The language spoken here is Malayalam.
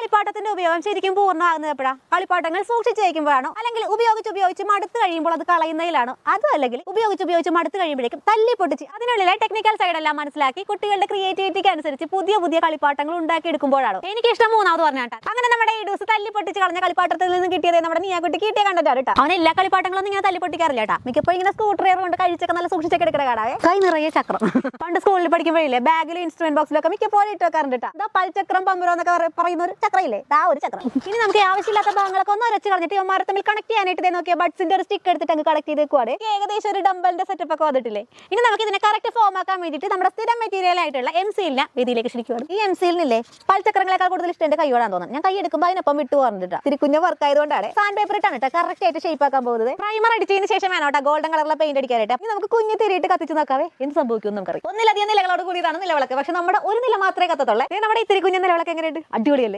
കളിപ്പാട്ടത്തിന്റെ ഉപയോഗം ശരിക്കും പൂർണമാകുന്നത് എപ്പോഴാണ് കളിപ്പാട്ടങ്ങൾ സൂക്ഷിച്ച് വയ്ക്കുമ്പോഴാണോ അല്ലെങ്കിൽ ഉപയോഗിച്ച് ഉപയോഗിച്ച് മടുത്ത് കഴിയുമ്പോൾ അത് കളയുന്നതിലാണോ? അതും അല്ലെങ്കിൽ ഉപയോഗിച്ച് ഉപയോഗിച്ച് മടുത്ത് കഴിയുമ്പോഴേക്കും തല്ലി പൊട്ടിച്ച് അതിനുള്ളിലെ ടെക്നിക്കൽ സൈഡ് എല്ലാം മനസ്സിലാക്കി കുട്ടികളുടെ ക്രിയേറ്റിവിറ്റിക്ക് അനുസരിച്ച് പുതിയ പുതിയ കളിപ്പാട്ടങ്ങൾ ഉണ്ടാക്കി എടുക്കുമ്പോഴാണ് എനിക്ക് ഇഷ്ടം മൂന്നാമത് പറഞ്ഞാട്ടാ അങ്ങനെ നമ്മുടെ ഈ ദിവസം തല്ലി പൊട്ടിച്ച് കളഞ്ഞ കളിപ്പാട്ടത്തിൽ നിന്ന് കിട്ടിയത് നമ്മുടെ നീയാക്കുട്ടി കിട്ടിയ കണ്ടിട്ടാണ് കേട്ടോ. അവൻ എല്ലാ കളിപ്പാട്ടങ്ങളൊന്നും ഇങ്ങനെ തല്ലി പൊട്ടിക്കാറില്ല കേട്ടാ. മിക്കപ്പോഴും ഇങ്ങനെ സ്കൂട്ടർ കൊണ്ട് കഴിച്ചൊക്കെ നല്ല സൂക്ഷിച്ചൊക്കെ എടുക്കുന്ന കാടാ കൈ നിറയെ ചക്രം. പണ്ട് സ്കൂളിൽ പഠിക്കുമ്പോഴില്ലേ ബാഗിലും ഇൻസ്ട്രുമെന്റ് ബോക്സിലൊക്കെ മിക്കപ്പോഴും ഇട്ട് വെക്കാറുണ്ട് കേട്ടോ. പൽചക്രം പമ്പുരോ എന്നൊക്കെ പറ- പറയുന്ന ഒരു ചക്രയില്ലേ? ആ ഒരു ചക്രം. ഇനി നമുക്ക് ആവശ്യമില്ലാത്ത ഭാഗങ്ങളൊക്കെ ഒന്ന് ഒരച്ച് കളഞ്ഞിട്ട് ഇവന്മാരെ തമ്മിൽ കണക്ട് ചെയ്യാനായിട്ട് ദേ നോക്കിയ ബഡ്സിന്റെ ഒരു സ്റ്റിക്ക് എടുത്തിട്ട് അങ്ങ് കണക്ട് ചെയ്തേക്കുവാണ് ഏകദേശം ഒരു ഡമ്പലിന്റെ സെറ്റപ്പ് ഒക്കെ വന്നിട്ടില്ലേ? ഇനി നമുക്ക് ഇതിനെ കറക്റ്റ് ഫോം ആക്കാൻ വേണ്ടിയിട്ട് നമ്മുടെ സ്ഥിരം മെറ്റീരിയൽ ആയിട്ടുള്ള എം സീലിനെ വേദിയിലേക്ക് ക്ഷണിക്കുവാണ്. ഈ എം സീലിനില്ലേ പൽചക്രങ്ങളെക്കാൾ കൂടുതൽ ഇഷ്ടം എന്റെ കൈയോടാൻ തോന്നുന്നു. ഞാൻ കൈ എടുക്കുമ്പോൾ അതിനൊപ്പം വിട്ടു പറഞ്ഞിട്ടാ തിരിക്കുഞ്ഞ വർക്ക് ആയതുകൊണ്ടാണ്. സാൻഡ് പേപ്പർ ഇട്ടാണ് കേട്ടോ കറക്റ്റ് ആയിട്ട് ഷേപ്പ് ആക്കാൻ പോകുന്നത്. പ്രൈമർ അടിച്ചതിന് ശേഷം വേണം കേട്ടോ ഗോൾഡൻ കളറിലെ പെയിന്റ് അടിക്കാനായിട്ട്. ഇനി നമുക്ക് കുഞ്ഞു തിരിയിട്ട് കത്തിച്ച് നോക്കാവേ എന്ത് സംഭവിക്കും നമുക്കറിയാം. ഒന്നിലധികം നിലകളോട് കൂടിയതാണ് നിലവിളക്ക്. പക്ഷെ നമ്മുടെ ഒരു നില മാത്രമേ കത്തത്തുള്ളൂ. നമ്മുടെ ഇത്തിരി കുഞ്ഞു നിലവിളക്ക് എങ്ങനെയുണ്ട്? അടിപൊളിയല്ലേ?